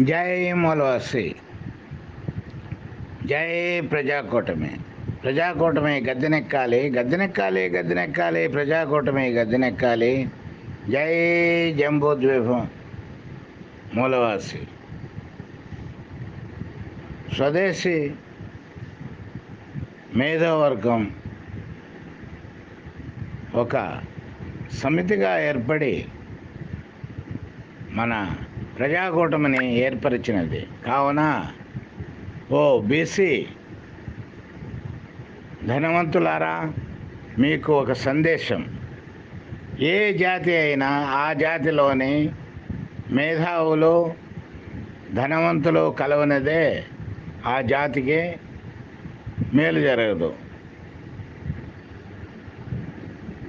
జై మూలవాసి జై ప్రజాకూటమి ప్రజాకూటమి గద్దెనెక్కాలి గద్దెనెక్కాలి గద్దెనెక్కాలి ప్రజాకూటమి గద్దెనెక్కాలి జై జంబూద్వీపం మూలవాసి స్వదేశీ మేధోవర్గం ఒక సమితిగా ఏర్పడి మన ప్రజాకూటమిని ఏర్పరిచినది. కావున ఓ బీసీ ధనవంతులారా మీకు ఒక సందేశం. ఏ జాతి అయినా ఆ జాతిలోని మేధావులు ధనవంతులు కలవనిదే ఆ జాతికి మేలు జరగదు.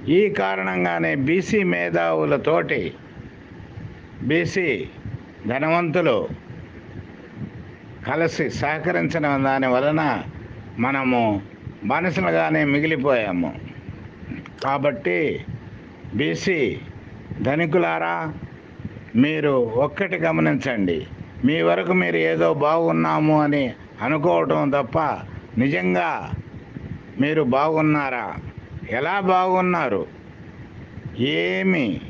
ఈ కారణంగానే బీసీ మేధావులతోటి బీసీ ధనవంతులు కలిసి సహకరించడం దాని వలన మనము బానిసలుగానే మిగిలిపోయాము. కాబట్టి బీసీ ధనికులారా మీరు ఒక్కటి గమనించండి. మీ వరకు మీరు ఏదో బాగున్నాము అని అనుకోవటం తప్ప నిజంగా మీరు బాగున్నారా? ఎలా బాగున్నారు? ఏమి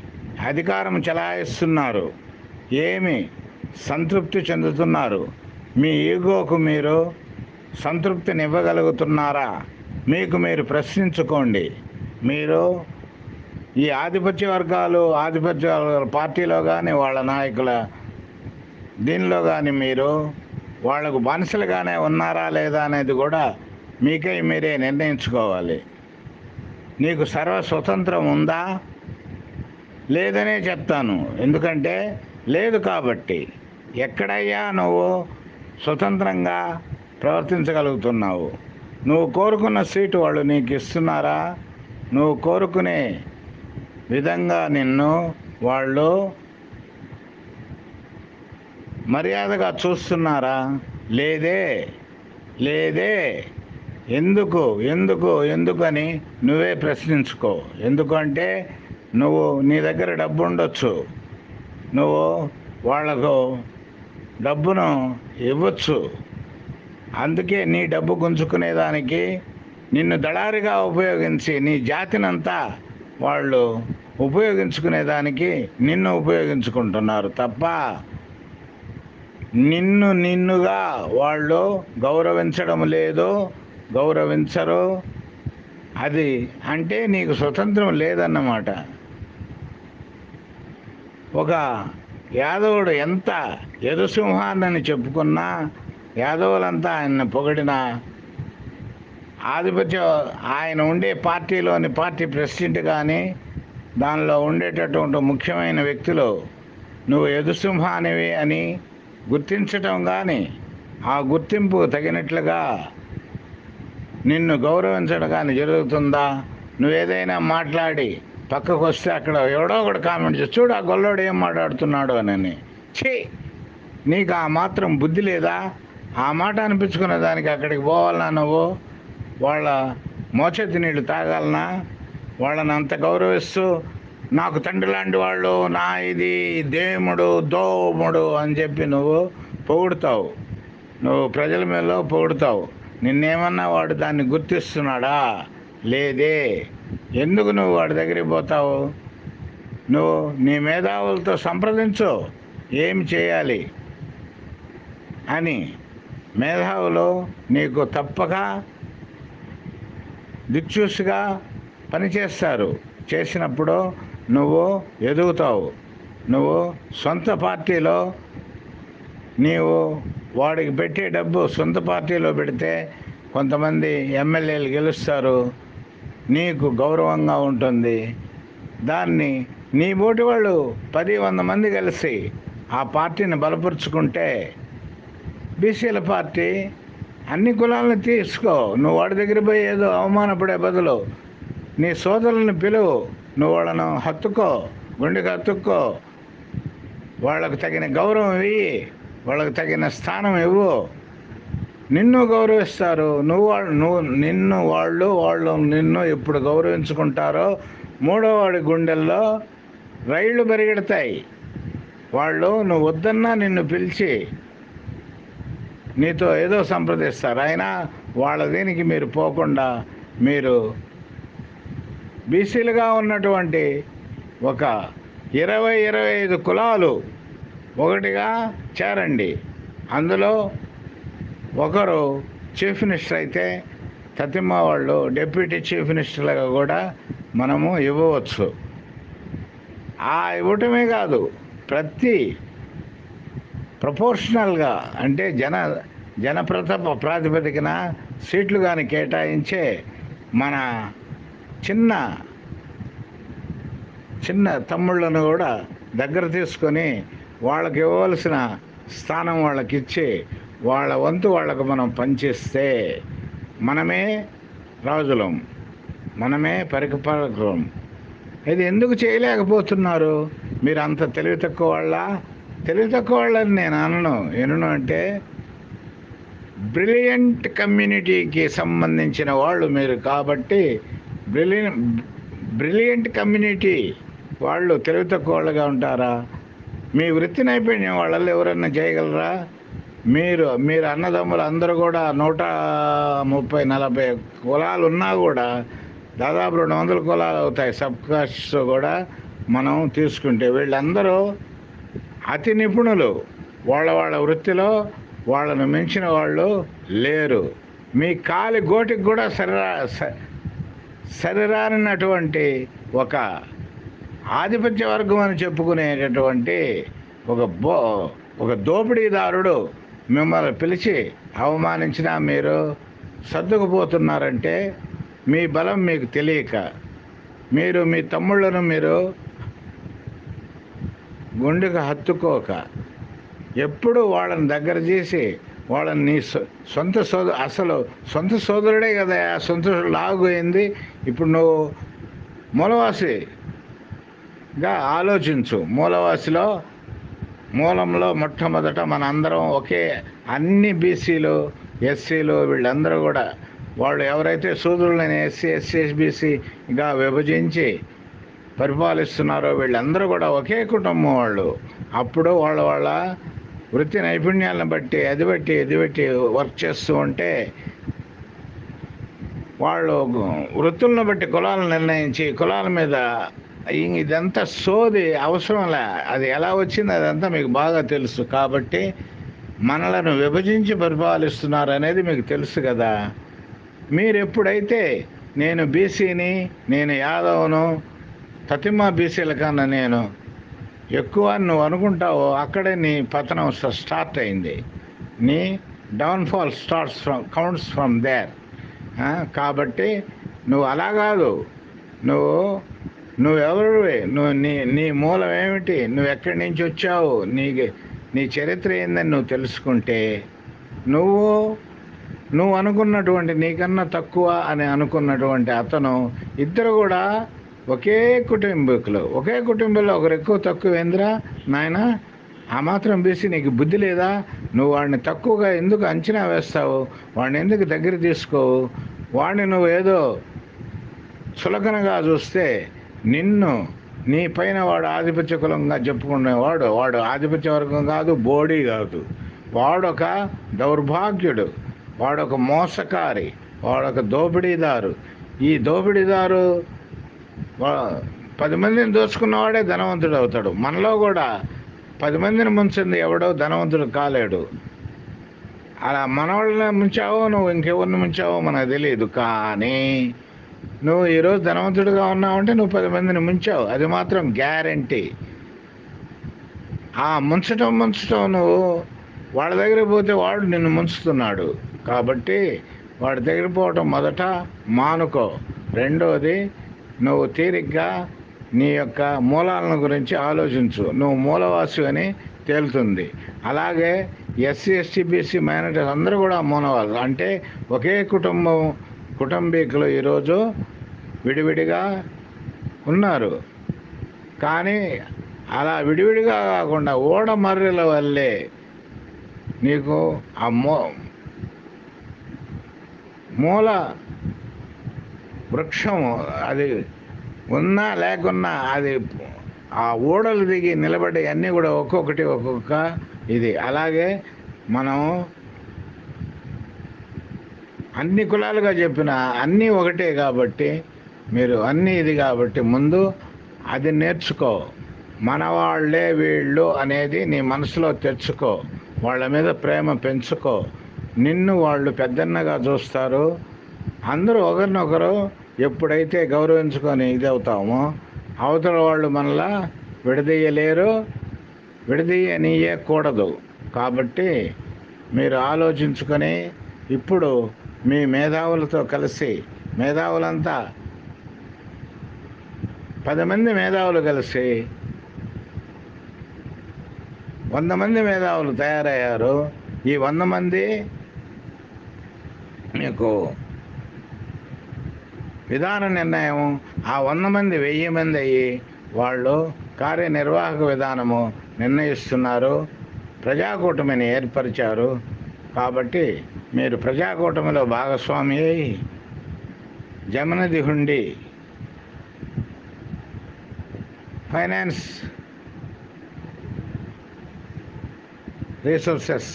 అధికారం చలాయిస్తున్నారు? ఏమి సంతృప్తి చెందుతున్నారు? మీ ఈగోకు మీరు సంతృప్తినివ్వగలుగుతున్నారా? మీకు మీరు ప్రశ్నించుకోండి. మీరు ఈ ఆధిపత్య వర్గాలు ఆధిపత్య వర్గాల పార్టీలో కానీ వాళ్ళ నాయకుల దీనిలో కానీ మీరు వాళ్ళకు బానిసలుగానే ఉన్నారా లేదా అనేది కూడా మీకై మీరే నిర్ణయించుకోవాలి. నీకు సర్వ స్వతంత్రం ఉందా? లేదనే చెప్తాను. ఎందుకంటే లేదు కాబట్టి ఎక్కడయ్యా నువ్వు స్వతంత్రంగా ప్రవర్తించగలుగుతున్నావు? నువ్వు కోరుకున్న సీటు వాళ్ళు నీకు ఇస్తున్నారా? నువ్వు కోరుకునే విధంగా నిన్ను వాళ్ళు మర్యాదగా చూస్తున్నారా? లేదే లేదే. ఎందుకు ఎందుకు ఎందుకని నువ్వే ప్రశ్నించుకో. ఎందుకంటే నువ్వు నీ దగ్గర డబ్బు ఉండొచ్చు నువ్వు వాళ్ళకు డబ్బును ఇవ్వచ్చు. అందుకే నీ డబ్బు గుంజుకునేదానికి నిన్ను దళారిగా ఉపయోగించి నీ జాతినంతా వాళ్ళు ఉపయోగించుకునేదానికి నిన్ను ఉపయోగించుకుంటున్నారు తప్ప నిన్ను నిన్నుగా వాళ్ళు గౌరవించడం లేదు గౌరవించరు. అది అంటే నీకు స్వతంత్రం లేదన్నమాట. ఒక యాదవుడు ఎంత యదుసింహాన్ని చెప్పుకున్నా యాదవులంతా ఆయన పొగిడిన ఆధిపత్య ఆయన ఉండే పార్టీలోని పార్టీ ప్రెసిడెంట్ కానీ దానిలో ఉండేటటువంటి ముఖ్యమైన వ్యక్తులు నువ్వు యదుసింహానివి అని గుర్తించటం కానీ ఆ గుర్తింపు తగినట్లుగా నిన్ను గౌరవించడం కానీ జరుగుతుందా? నువ్వేదైనా మాట్లాడి పక్కకు వస్తే అక్కడ ఎవడో ఒకడు కామెంట్ చేసి చూడు ఆ గొల్లోడు ఏం మాట్లాడుతున్నాడు అని ఛీ! నీకు ఆ మాత్రం బుద్ధి లేదా? ఆ మాట అనిపించుకునే దానికి అక్కడికి పోవాలన్నా నువ్వు? వాళ్ళ మోచెత్తి నీళ్ళు తాగాలనా? వాళ్ళని అంత గౌరవిస్తూ నాకు తండ్రి లాంటి వాళ్ళు నా ఇది దేముడు దోముడు అని చెప్పి నువ్వు పొగుడుతావు. నువ్వు ప్రజల మీద పొగుడుతావు. నిన్నేమన్నా వాడు దాన్ని గుర్తిస్తున్నాడా? లేదే. ఎందుకు నువ్వు వాడి దగ్గరికి పోతావు? నువ్వు నీ మేధావులతో సంప్రదించు. ఏమి చేయాలి? అని మేధావులు నీకు తప్పక దిక్చూసిగా పనిచేస్తారు. చేసినప్పుడు నువ్వు ఎదుగుతావు. నువ్వు సొంత పార్టీలో నీవు వాడికి పెట్టే డబ్బు సొంత పార్టీలో పెడితే కొంతమంది ఎమ్మెల్యేలు గెలుస్తారు. నీకు గౌరవంగా ఉంటుంది. దాన్ని నీ బోటి వాళ్ళు పది వంద మంది కలిసి ఆ పార్టీని బలపరుచుకుంటే బీసీల పార్టీ అన్ని కులాలను తీసుకో. నువ్వు వాడి దగ్గర పోయి ఏదో అవమానపడే బదులు నీ సోదరులను పిలువు. నువ్వు వాళ్ళను హత్తుకో గుండెకి హత్తుక్కో వాళ్ళకు తగిన గౌరవం ఇవ్వి వాళ్ళకు తగిన స్థానం ఇవ్వు. నిన్ను గౌరవిస్తారు నువ్వు వాళ్ళు నువ్వు నిన్ను వాళ్ళు వాళ్ళు నిన్ను ఎప్పుడు గౌరవించుకుంటారో మూడోవాడి గుండెల్లో రైళ్ళు పరిగెడతాయి. వాళ్ళు నువ్వు వద్దన్నా నిన్ను పిలిచి నీతో ఏదో సంప్రదిస్తారు. అయినా వాళ్ళ దీనికి మీరు పోకుండా మీరు బీసీలుగా ఉన్నటువంటి ఒక ఇరవై ఇరవై ఐదు కులాలు ఒకటిగా చేరండి. అందులో ఒకరు చీఫ్ మినిస్టర్ అయితే తతిమ్మ వాళ్ళు డెప్యూటీ చీఫ్ మినిస్టర్లుగా కూడా మనము ఇవ్వవచ్చు. ఆ ఇవ్వటమే కాదు ప్రతి ప్రపోర్షనల్గా అంటే జన జనప్రత ప్రాతిపదికన సీట్లు కానీ కేటాయించే మన చిన్న చిన్న తమ్ముళ్ళను కూడా దగ్గర తీసుకొని వాళ్ళకి ఇవ్వవలసిన స్థానం వాళ్ళకి ఇచ్చి వాళ్ళ వంతు వాళ్ళకు మనం పనిచేస్తే మనమే రాజులం మనమే పరికపాలకులం ఇది ఎందుకు చేయలేకపోతున్నారు? మీరు అంత తెలివి తక్కువ వాళ్ళ? తెలివి తక్కువ వాళ్ళని నేను అనను. ఎనను అంటే బ్రిలియంట్ కమ్యూనిటీకి సంబంధించిన వాళ్ళు మీరు కాబట్టి బ్రిలియం బ్రిలియంట్ కమ్యూనిటీ వాళ్ళు తెలివి తక్కువ వాళ్ళుగా ఉంటారా? మీ వృత్తి నైపుణ్యం వాళ్ళల్లో ఎవరన్నా చేయగలరా? మీరు మీరు అన్నదమ్ములు అందరూ కూడా నూట ముప్పై నలభై కులాలు ఉన్నా కూడా దాదాపు రెండు వందల కులాలు అవుతాయి. సబ్ కాస్ట్ కూడా మనం తీసుకుంటే వీళ్ళందరూ అతి నిపుణులు. వాళ్ళ వాళ్ళ వృత్తిలో వాళ్ళను మించిన వాళ్ళు లేరు. మీ కాలి గోటికి కూడా సరిరా స- సరిరానటువంటి ఒక ఆధిపత్య వర్గం అని చెప్పుకునేటటువంటి ఒక బో ఒక దోపిడీదారుడు మిమ్మల్ని పిలిచి అవమానించినా మీరు సర్దుకుపోతున్నారంటే మీ బలం మీకు తెలియక మీరు మీ తమ్ముళ్ళను మీరు గుండెకు హత్తుకోక ఎప్పుడు వాళ్ళని దగ్గర చేసి వాళ్ళని నీ సొంత సోద అసలు సొంత సోదరుడే కదా సొంత లాగు అయింది. ఇప్పుడు నువ్వు మూలవాసిగా ఆలోచించు. మూలవాసిలో మూలంలో మొట్టమొదట మన అందరం ఒకే అన్ని బీసీలు ఎస్సీలు వీళ్ళందరూ కూడా వాళ్ళు ఎవరైతే సూదులని ఎస్సీ ఎస్సీ బీసీగా విభజించి పరిపాలిస్తున్నారో వీళ్ళందరూ కూడా ఒకే కుటుంబం వాళ్ళు. అప్పుడు వాళ్ళ వాళ్ళ వృత్తి నైపుణ్యాలను బట్టి అది బట్టి ఇది బట్టి వర్క్ చేస్తూ ఉంటే వాళ్ళు వృత్తులను బట్టి కులాలను నిర్ణయించి కులాల మీద ఇదంతా సోది అవసరంలే. అది ఎలా వచ్చింది అదంతా మీకు బాగా తెలుసు. కాబట్టి మనలను విభజించి పరిపాలిస్తున్నారు అనేది మీకు తెలుసు కదా. మీరు ఎప్పుడైతే నేను బీసీని నేను యాదవ్ను తతిమ బీసీల కన్నా నేను ఎక్కువ నువ్వు అనుకుంటావో అక్కడే నీ పతనం స్టార్ట్ అయింది. నీ downfall starts from counts from there కాబట్టి నువ్వు అలా కాదు. నువ్వు నువ్వెవరివి నువ్వు నీ నీ మూలం ఏమిటి? నువ్వు ఎక్కడి నుంచి వచ్చావు? నీ నీ చరిత్ర ఏందని నువ్వు తెలుసుకుంటే నువ్వు నువ్వు అనుకున్నటువంటి నీకన్నా తక్కువ అని అనుకున్నటువంటి అతను ఇద్దరు కూడా ఒకే కుటుంబీకులు. ఒకే కుటుంబంలో ఒకరు ఎక్కువ తక్కువ ఏందిరా? నాయన ఆ మాత్రం బీసీ నీకు బుద్ధి లేదా? నువ్వు వాడిని తక్కువగా ఎందుకు అంచనా వేస్తావు? వాడిని ఎందుకు దగ్గర తీసుకోవు? వాడిని నువ్వు ఏదో చులకనగా చూస్తే నిన్ను నీ పైన వాడు ఆధిపత్య కులంగా చెప్పుకునేవాడు వాడు ఆధిపత్య వర్గం కాదు బోడీ కాదు. వాడొక దౌర్భాగ్యుడు వాడొక మోసకారి వాడొక దోపిడీదారు. ఈ దోపిడీదారు పది మందిని దోచుకున్నవాడే ధనవంతుడు అవుతాడు. మనలో కూడా పది మందిని ముంచింది ఎవడో ధనవంతుడు కాలేడు. అలా మనవాళ్ళని ముంచావో నువ్వు ఇంకెవరిని ముంచావో మనకు తెలియదు కానీ నువ్వు ఈరోజు ధనవంతుడిగా ఉన్నావంటే నువ్వు పది మందిని ముంచావు. అది మాత్రం గ్యారంటీ ఆ ముంచటం ముంచటం నువ్వు వాళ్ళ దగ్గర పోతే వాడు నిన్ను ముంచుతున్నాడు. కాబట్టి వాడి దగ్గర పోవటం మొదట మానుకో. రెండోది నువ్వు తీరిగ్గా నీ యొక్క మూలాలను గురించి ఆలోచించు. నువ్వు మూలవాసి అని తేలుతుంది. అలాగే ఎస్సీ ఎస్టీ బీసీ మైనారిటీస్ అందరూ కూడా మూలవాసు అంటే ఒకే కుటుంబం కుటుంబీకులు ఈరోజు విడివిడిగా ఉన్నారు. కానీ అలా విడివిడిగా కాకుండా ఓడమర్రెల వల్లే నీకు ఆ మూ మూల వృక్షం అది ఉన్నా లేకున్నా అది ఆ ఓడలు దిగి నిలబడి అన్నీ కూడా ఒక్కొక్కటి ఒక్కొక్క ఇది. అలాగే మనం అన్ని కులాలుగా చెప్పిన అన్నీ ఒకటే కాబట్టి మీరు అన్నీ ఇది కాబట్టి ముందు అది నేర్చుకో. మన వాళ్ళే వీళ్ళు అనేది నీ మనసులో తెచ్చుకో. వాళ్ళ మీద ప్రేమ పెంచుకో. నిన్ను వాళ్ళు పెద్దన్నగా చూస్తారు. అందరూ ఒకరినొకరు ఎప్పుడైతే గౌరవించుకొని ఇది అవుతామో అవతల వాళ్ళు మనలా విడదీయలేరు విడదీయనీయకూడదు. కాబట్టి మీరు ఆలోచించుకొని ఇప్పుడు మీ మేధావులతో కలిసి మేధావులంతా పది మంది మేధావులు కలిసి వంద మంది మేధావులు తయారయ్యారు. ఈ వంద మంది మీకు విధాన నిర్ణయం ఆ వంద మంది వెయ్యి మంది అయ్యి వాళ్ళు కార్యనిర్వాహక విధానము నిర్ణయిస్తున్నారు. ప్రజాకూటమిని ఏర్పరిచారు. కాబట్టి మీరు ప్రజాకూటమిలో భాగస్వామి అయి జమనది హుండి ఫైనాన్స్ రీసోర్సెస్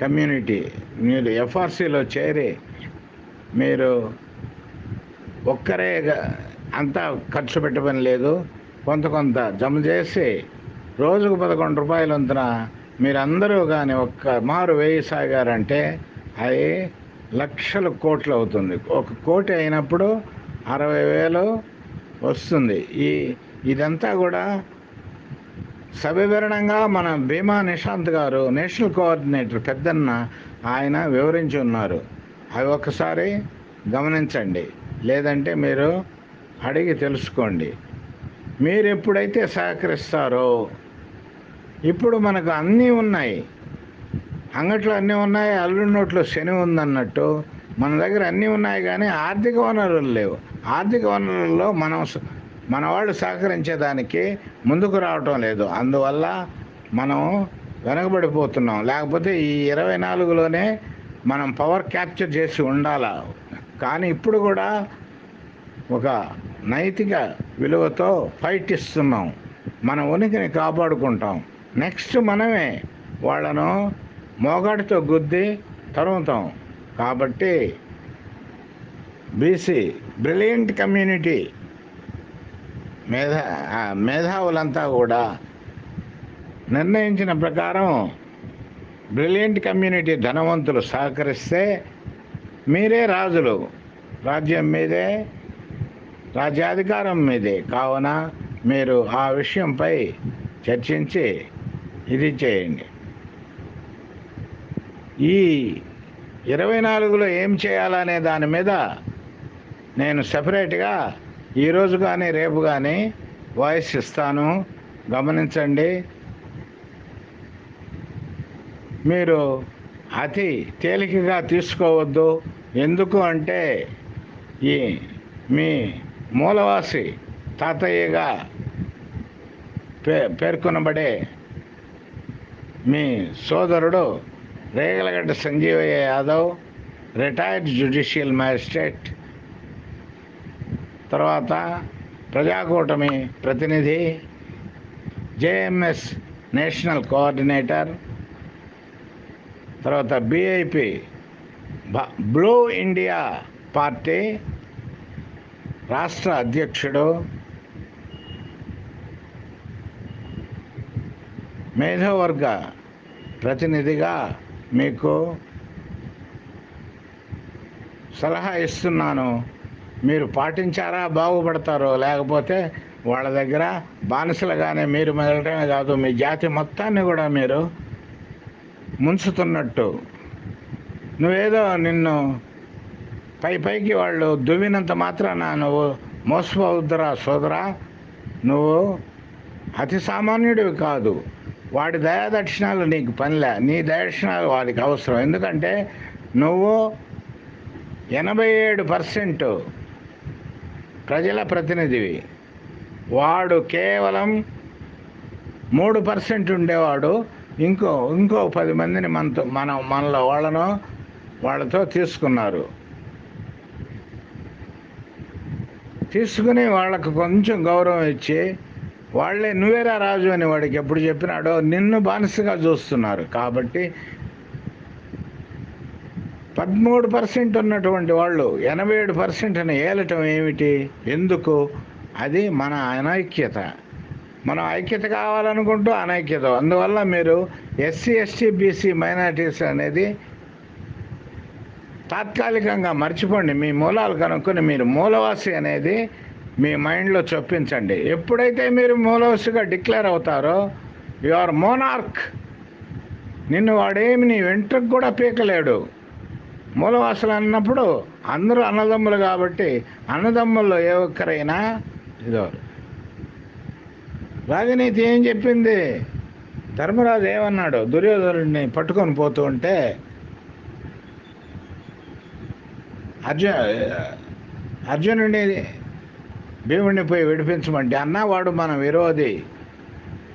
కమ్యూనిటీ మీరు ఎఫ్ఆర్సీలో చేరి మీరు ఒక్కరే అంతా ఖర్చు పెట్టమని లేదు. కొంత కొంత జమ చేసి రోజుకు పదకొండు రూపాయలు వంతున మీరందరూ కానీ ఒక్క మారు వేయి సాగారంటే అది లక్షల కోట్లు అవుతుంది. ఒక కోటి అయినప్పుడు అరవై వేలు వస్తుంది. ఈ ఇదంతా కూడా సవివరణంగా మన భీమా నిశాంత్ గారు నేషనల్ కోఆర్డినేటర్ పెద్దన్న ఆయన వివరించి ఉన్నారు. అవి ఒకసారి గమనించండి. లేదంటే మీరు అడిగి తెలుసుకోండి. మీరు ఎప్పుడైతే సహకరిస్తారో ఇప్పుడు మనకు అన్నీ ఉన్నాయి. అంగట్లో అన్నీ ఉన్నాయి అల్లుడి నోట్లో శని ఉందన్నట్టు. మన దగ్గర అన్నీ ఉన్నాయి కానీ ఆర్థిక వనరులు లేవు. ఆర్థిక వనరుల్లో మనం స- మన వాళ్ళు సహకరించేదానికి ముందుకు రావటం లేదు. అందువల్ల మనం వెనకబడిపోతున్నాం. లేకపోతే ఈ ఇరవై నాలుగులోనే మనం పవర్ క్యాప్చర్ చేసి ఉండాలా. కానీ ఇప్పుడు కూడా ఒక నైతిక విలువతో ఫైట్ ఇస్తున్నాం. మన ఉనికిని కాపాడుకుంటాం. నెక్స్ట్ మనమే వాళ్ళను మోగాటితో గుద్ది తరుముతాం. కాబట్టి బీసీ బ్రిలియంట్ కమ్యూనిటీ మేధా మేధావులంతా కూడా నిర్ణయించిన ప్రకారం బ్రిలియంట్ కమ్యూనిటీ ధనవంతులు సహకరిస్తే మీరే రాజులు. రాజ్యం మీదే రాజ్యాధికారం మీదే. కావున మీరు ఆ విషయంపై చర్చించి ఇది చేయండి. ఈ ఇరవై నాలుగులో ఏం చేయాలనే దాని మీద నేను సపరేట్గా ఈరోజు కానీ రేపు కానీ వాయిస్ ఇస్తాను. గమనించండి. మీరు అతి తేలికగా తీసుకోవద్దు. ఎందుకు అంటే ఈ మీ మూలవాసి తాతయ్యగా పే పేర్కొనబడే మీ సోదరుడు Regalagadda Sanjeevaiah Yadav retired judicial magistrate తర్వాత ప్రజాకూటమి ప్రతినిధి జేఎంఎస్ నేషనల్ కోఆర్డినేటర్ తర్వాత బిఐపి బ్లూ ఇండియా పార్టీ రాష్ట్ర అధ్యక్షుడు మేధోవర్గ ప్రతినిధిగా మీకు సలహా ఇస్తున్నాను. మీరు పాటించారా బాగుపడతారో లేకపోతే వాళ్ళ దగ్గర బానిసలుగానే మీరు మెదలటమే కాదు మీ జాతి మొత్తాన్ని కూడా మీరు ముంచుతున్నట్టు. నువ్వేదో నిన్ను పై పైకి వాళ్ళు దువ్వినంత మాత్రాన నువ్వు మోసపోవద్దురా సోదరా. నువ్వు అతి సామాన్యుడివి కాదు. వాడి దయాదక్షిణాలు నీకు పనిలే. నీ దయాదక్షిణాలు వాడికి అవసరం. ఎందుకంటే నువ్వు ఎనభై ఏడు పర్సెంట్ ప్రజల ప్రతినిధివి. వాడు కేవలం మూడు పర్సెంట్ ఉండేవాడు. ఇంకో ఇంకో పది మందిని మనతో మనం మనలో వాళ్ళను వాళ్ళతో తీసుకున్నారు. తీసుకుని వాళ్ళకు కొంచెం గౌరవం ఇచ్చి వాళ్ళే నువ్వేరా రాజు అని వాడికి ఎప్పుడు చెప్పినాడో నిన్ను బానిసగా చూస్తున్నారు. కాబట్టి పదమూడు పర్సెంట్ ఉన్నటువంటి వాళ్ళు ఎనభై ఏడు పర్సెంట్ అని ఏలటం ఏమిటి? ఎందుకు? అది మన అనైక్యత. మనం ఐక్యత కావాలనుకుంటూ అనైక్యత. అందువల్ల మీరు ఎస్సీ ఎస్టీ బీసీ మైనారిటీస్ అనేది తాత్కాలికంగా మర్చిపోండి. మీ మూలాలు కనుక్కొని మీరు మూలవాసి అనేది మీ మైండ్లో చొప్పించండి. ఎప్పుడైతే మీరు మూలవసుగా డిక్లేర్ అవుతారో యు ఆర్ మోనార్క్. నిన్ను వాడేమి నీ వెంట్రకు కూడా పీకలేడు. మూలవాసులు అన్నప్పుడు అందరూ అన్నదమ్ములు కాబట్టి అన్నదమ్ముల్లో ఏ ఒక్కరైనా ఇదో. రాజనీతి ఏం చెప్పింది? ధర్మరాజు ఏమన్నాడు? దుర్యోధనుడిని పట్టుకొని పోతూ ఉంటే అర్జు అర్జునుడిని భీముడిని పోయి విడిపించమంటే అన్న వాడు మన విరోధి.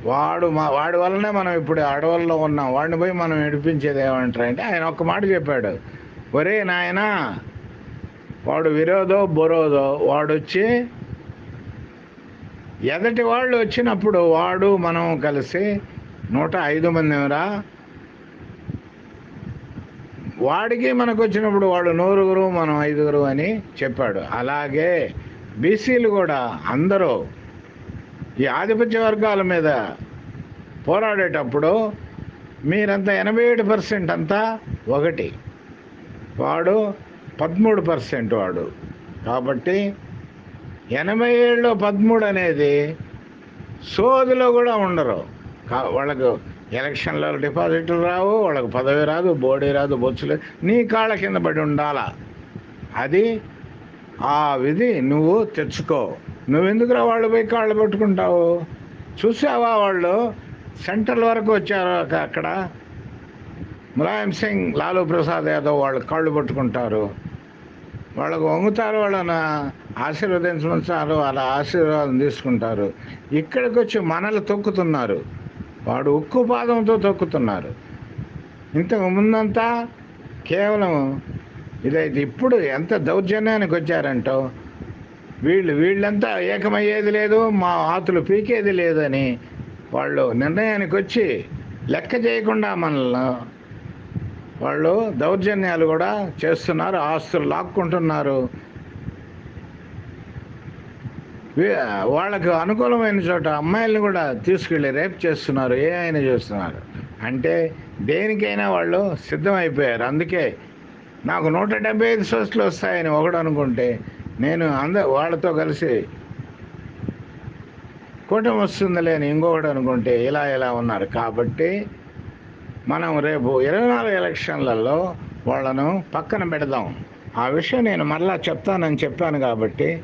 వాడు మా వాడి వల్లనే మనం ఇప్పుడు అడవుల్లో ఉన్నాం. వాడిని పోయి మనం విడిపించేది ఏమంటారంటే ఆయన ఒక్క మాట చెప్పాడు. ఒరే నాయన వాడు విరోధో బొరోదో వాడు వచ్చి ఎదటి వాళ్ళు వచ్చినప్పుడు వాడు మనం కలిసి నూట ఐదు మందిరా వాడికి మనకు వచ్చినప్పుడు వాడు నూరుగురు మనం ఐదుగురు అని చెప్పాడు. అలాగే బీసీలు కూడా అందరూ ఈ ఆధిపత్య వర్గాల మీద పోరాడేటప్పుడు మీరంతా ఎనభై ఏడు పర్సెంట్ అంతా ఒకటి. వాడు పదమూడు పర్సెంట్ వాడు. కాబట్టి ఎనభై ఏడులో పదమూడు అనేది సోదిలో కూడా ఉండరు. కా- వాళ్ళకు ఎలక్షన్లో డిపాజిట్లు రావు వాళ్ళకు పదవి రాదు బోడీ రాదు బొచ్చులు నీ కాళ్ళ కింద పడి ఉండాలా? అది ఆ విధి నువ్వు తెచ్చుకో. నువ్వెందుకురా వాళ్ళు పోయి కాళ్ళు పట్టుకుంటావు? చూసావా వాళ్ళు? సెంట్రల్ వరకు వచ్చారు అక్కడ? ములాయం సింగ్ లాలూ ప్రసాద్ యాదవ్ వాళ్ళు కాళ్ళు పట్టుకుంటారు. వాళ్ళకు వంగుతారు వాళ్ళని ఆశీర్వదించుకుంటారు వాళ్ళ ఆశీర్వాదం తీసుకుంటారు. ఇక్కడికి వచ్చి మనల్ని తొక్కుతున్నారు. వాడు ఉక్కు పాదంతో తొక్కుతున్నారు. ఇంతకు ముందంతా కేవలం ఇదైతే ఇప్పుడు ఎంత దౌర్జన్యానికి వచ్చారంటో. వీళ్ళు వీళ్ళంతా ఏకమయ్యేది లేదు మా ఆతులు పీకేది లేదని వాళ్ళు నిర్ణయానికి వచ్చి లెక్క చేయకుండా మనల్ని వాళ్ళు దౌర్జన్యాలు కూడా చేస్తున్నారు ఆస్తులు లాక్కుంటున్నారు. వాళ్ళకు అనుకూలమైన చోట అమ్మాయిల్ని కూడా తీసుకెళ్ళి రేప్ చేస్తున్నారు ఏ అయినా చేస్తున్నారు. అంటే దేనికైనా వాళ్ళు సిద్ధమైపోయారు అందుకే నాకు నూట డెబ్బై ఐదు సోస్లు వస్తాయని ఒకడు అనుకుంటే నేను అంద వాళ్ళతో కలిసి కూటమి వస్తుందిలే అని ఇంకొకటి అనుకుంటే ఇలా ఇలా ఉన్నారు. కాబట్టి మనం రేపు ఇరవై నాలుగు ఎలక్షన్లలో వాళ్ళను పక్కన పెడదాం. ఆ విషయం నేను మరలా చెప్తానని చెప్పాను కాబట్టి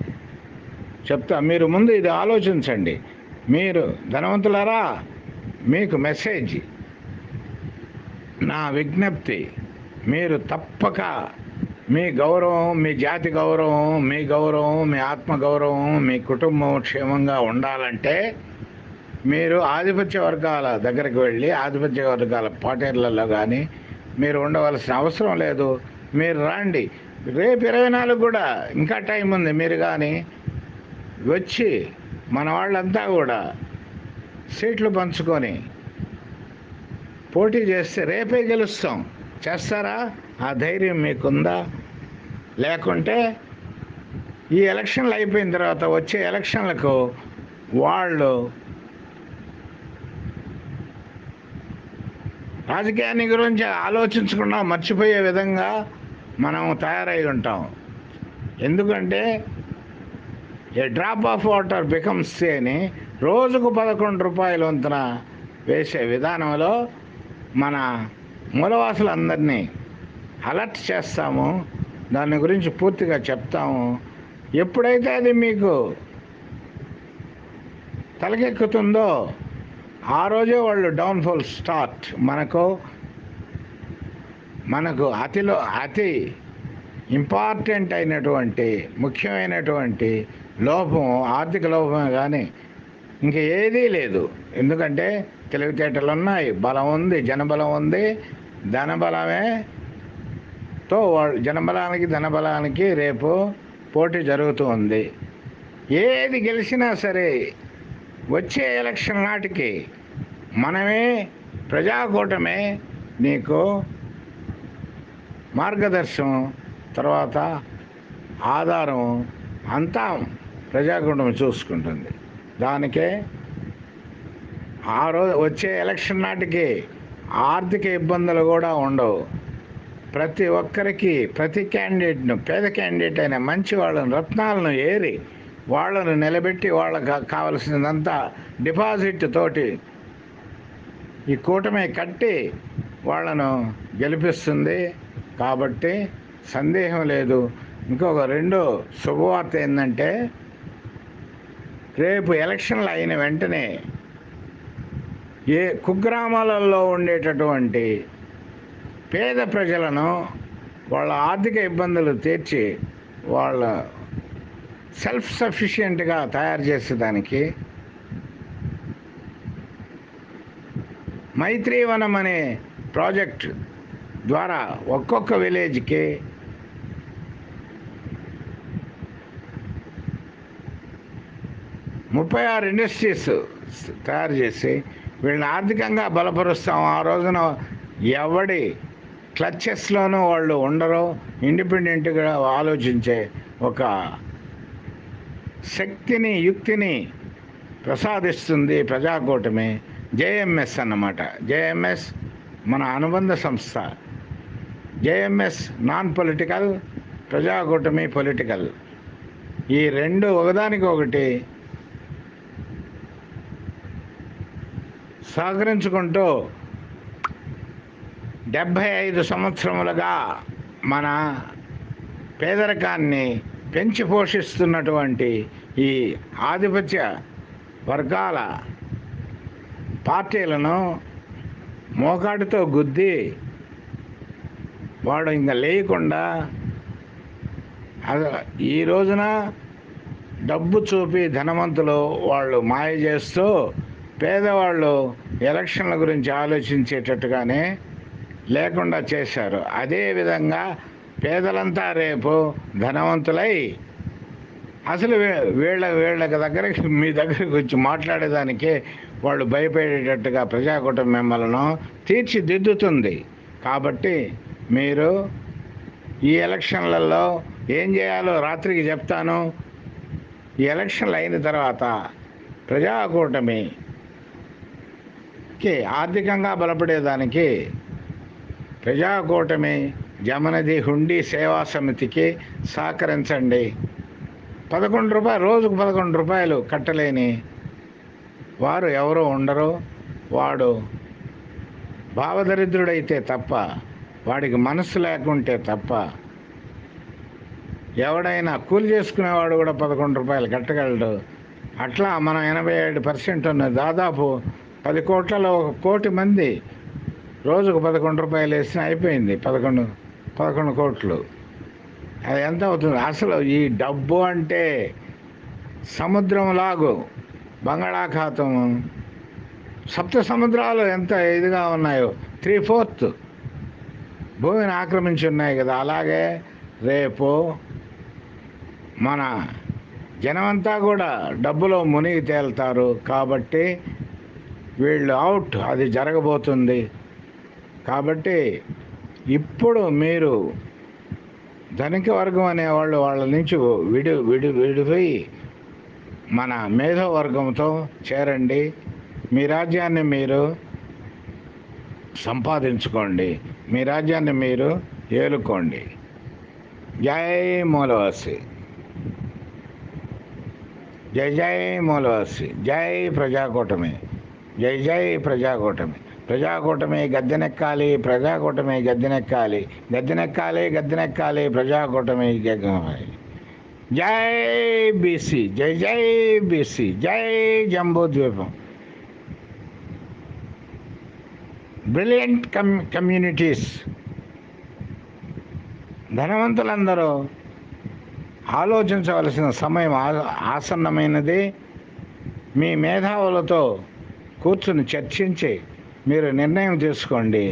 చెప్తా. మీరు ముందు ఇది ఆలోచించండి. మీరు ధనవంతులారా మీకు మెసేజ్ నా విజ్ఞప్తి మీరు తప్పక మీ గౌరవం మీ జాతి గౌరవం మీ గౌరవం మీ ఆత్మ గౌరవం మీ కుటుంబం క్షేమంగా ఉండాలంటే మీరు ఆధిపత్య వర్గాల దగ్గరికి వెళ్ళి ఆధిపత్య వర్గాల పార్టీలలో కానీ మీరు ఉండవలసిన అవసరం లేదు. మీరు రండి. రేపు ఇరవై నాలుగు కూడా ఇంకా టైం ఉంది. మీరు కానీ వచ్చి మన వాళ్ళంతా కూడా సీట్లు పంచుకొని పోటీ చేస్తే రేపే గెలుస్తాం. చేస్తారా? ఆ ధైర్యం మీకుందా? లేకుంటే ఈ ఎలక్షన్లు అయిపోయిన తర్వాత వచ్చే ఎలక్షన్లకు వాళ్ళు రాజకీయాన్ని గురించి ఆలోచించకుండా మర్చిపోయే విధంగా మనం తయారై ఉంటాం. ఎందుకంటే a drop of water becomes అని రోజుకు పదకొండు రూపాయల వంతున వేసే విధానంలో మన మూలవాసులందరినీ అలర్ట్ చేస్తాము. దాని గురించి పూర్తిగా చెప్తాము. ఎప్పుడైతే అది మీకు తలకెక్కుతుందో ఆ రోజే వాళ్ళు డౌన్ఫాల్ స్టార్ట్. మనకు మనకు అతిలో అతి ఇంపార్టెంట్ అయినటువంటి ముఖ్యమైనటువంటి లోపం ఆర్థిక లోపమే కానీ ఇంక ఏదీ లేదు. ఎందుకంటే తెలివితేటలు ఉన్నాయి బలం ఉంది జనబలం ఉంది. ధనబలమే? తో జనబలానికి ధనబలానికి రేపు పోటీ జరుగుతూ ఉంది ఏది గెలిచినా సరే వచ్చే ఎలక్షన్ నాటికి మనమే ప్రజాకూటమే నీకు మార్గదర్శనం తర్వాత ఆధారం అంతా ప్రజాకూటమి చూసుకుంటుంది. దానికే ఆ రోజు వచ్చే ఎలక్షన్ నాటికి ఆర్థిక ఇబ్బందులు కూడా ఉండవు. ప్రతి ఒక్కరికి ప్రతి క్యాండిడేట్ను పేద క్యాండిడేట్ అయిన మంచి వాళ్ళను రత్నాలను ఏరి వాళ్ళను నిలబెట్టి వాళ్ళకి కావలసినంత డిపాజిట్ తోటి ఈ కూటమి కట్టి వాళ్ళను గెలిపిస్తుంది. కాబట్టి సందేహం లేదు. ఇంకొక రెండో శుభవార్త ఏంటంటే రేపు ఎలక్షన్లు అయిన వెంటనే ఏ కుగ్రామాలలో ఉండేటటువంటి పేద ప్రజలను వాళ్ళ ఆర్థిక ఇబ్బందులు తీర్చి వాళ్ళ సెల్ఫ్ సఫిషియెంట్గా తయారు చేసేదానికి మైత్రీవనం అనే ప్రాజెక్ట్ ద్వారా ఒక్కొక్క విలేజ్కి ముప్పై ఆరు ఇండస్ట్రీస్ తయారు చేసి వీళ్ళని ఆర్థికంగా బలపరుస్తాం. ఆ రోజున ఎవడి క్లచెస్లోనూ వాళ్ళు ఉండరు. ఇండిపెండెంట్గా ఆలోచించే ఒక శక్తిని యుక్తిని ప్రసాదిస్తుంది ప్రజాకూటమి. జేఎంఎస్ అన్నమాట. జేఎంఎస్ మన అనుబంధ సంస్థ. JMS non political Prajakutami political. ఈ రెండు ఒకదానికి సహకరించుకుంటూ డెబ్భై ఐదు సంవత్సరములుగా మన పేదరికాన్ని పెంచి పోషిస్తున్నటువంటి ఈ ఆధిపత్య వర్గాల పార్టీలను మోకాటితో గుద్ది వాడు ఇంకా లేకుండా ఈ రోజున డబ్బు చూపి ధనవంతులు వాళ్ళు మాయ చేస్తూ పేదవాళ్ళు ఎలక్షన్ల గురించి ఆలోచించేటట్టుగానే లేకుండా చేశారు. అదేవిధంగా పేదలంతా రేపు ధనవంతులై అసలు వీళ్ళ వీళ్ళ దగ్గరికి మీ దగ్గరికి వచ్చి మాట్లాడేదానికే వాళ్ళు భయపడేటట్టుగా ప్రజాకూటం మిమ్మల్ని తీర్చిదిద్దుతుంది. కాబట్టి మీరు ఈ ఎలక్షన్లలో ఏం చేయాలో రాత్రికి చెప్తాను. ఈ ఎలక్షన్లు అయిన తర్వాత ప్రజాకూటమికి ఆర్థికంగా బలపడేదానికి ప్రజాకూటమి జమనది హుండీ సేవా సమితికి సహకరించండి. పదకొండు రూపాయలు రోజుకు పదకొండు రూపాయలు కట్టలేని వారు ఎవరు ఉండరు. వాడు భావదరిద్రుడైతే తప్ప వాడికి మనసు లేకుంటే తప్ప ఎవడైనా కూలి చేసుకునేవాడు కూడా పదకొండు రూపాయలు కట్టగలడు. అట్లా మనం ఎనభై ఏడు పర్సెంట్ ఉన్న దాదాపు పది కోట్లలో ఒక కోటి మంది రోజుకు పదకొండు రూపాయలు వేసిన అయిపోయింది. పదకొండు పదకొండు కోట్లు. అది ఎంత అవుతుంది? అసలు ఈ డబ్బు అంటే సముద్రం లాగు. బంగాళాఖాతం సప్త సముద్రాలు ఎంత ఇదిగా ఉన్నాయో. త్రీ ఫోర్త్ భూమిని ఆక్రమించి ఉన్నాయి కదా. అలాగే రేపు మన జనమంతా కూడా డబ్బులో మునిగి తేలుతారు. కాబట్టి వీళ్ళు అవుట్ అది జరగబోతుంది. కాబట్టి ఇప్పుడు మీరు ధనిక వర్గం అనేవాళ్ళు వాళ్ళ నుంచి విడి విడి విడిపోయి మన మేధో వర్గంతో చేరండి. మీ రాజ్యాన్ని మీరు సంపాదించుకోండి. మీ రాజ్యాన్ని మీరు ఏలుకోండి. జై మూలవాసి. జై జై మూలవాసి. జై ప్రజాకూటమి. జై జై ప్రజాకూటమి. ప్రజాకూటమి గద్దెనెక్కాలి ప్రజాకూటమి గద్దెనెక్కాలి. గద్దెనెక్కాలి గద్దెనెక్కాలి ప్రజాకూటమి జై బీసీ జై జై బీసీ జై జంబూ ద్వీపం. Brilliant com communities. ధనవంతులందరూ ఆలోచించవలసిన సమయం ఆ- ఆసన్నమైనది. మీ మేధావులతో కూర్చుని చర్చించి మీరు నిర్ణయం తీసుకోండి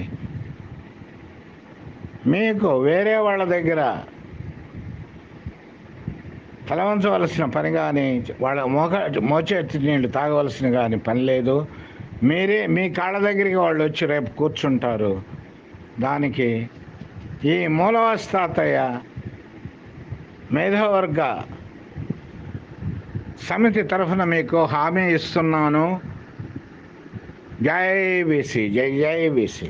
మీకు వేరే వాళ్ళ దగ్గర తలవంచవలసిన పని కానీ వాళ్ళ మోక మోచేతి నీళ్ళు తాగవలసిన కానీ పని లేదు. మీరే మీ కాళ్ళ దగ్గరికి వాళ్ళు వచ్చి రేపు కూర్చుంటారు. దానికి ఈ మూలవస్థాతయ్య మేధావర్గ సమితి తరఫున మీకు హామీ ఇస్తున్నాను. జై బీసీ జై జై బీసీ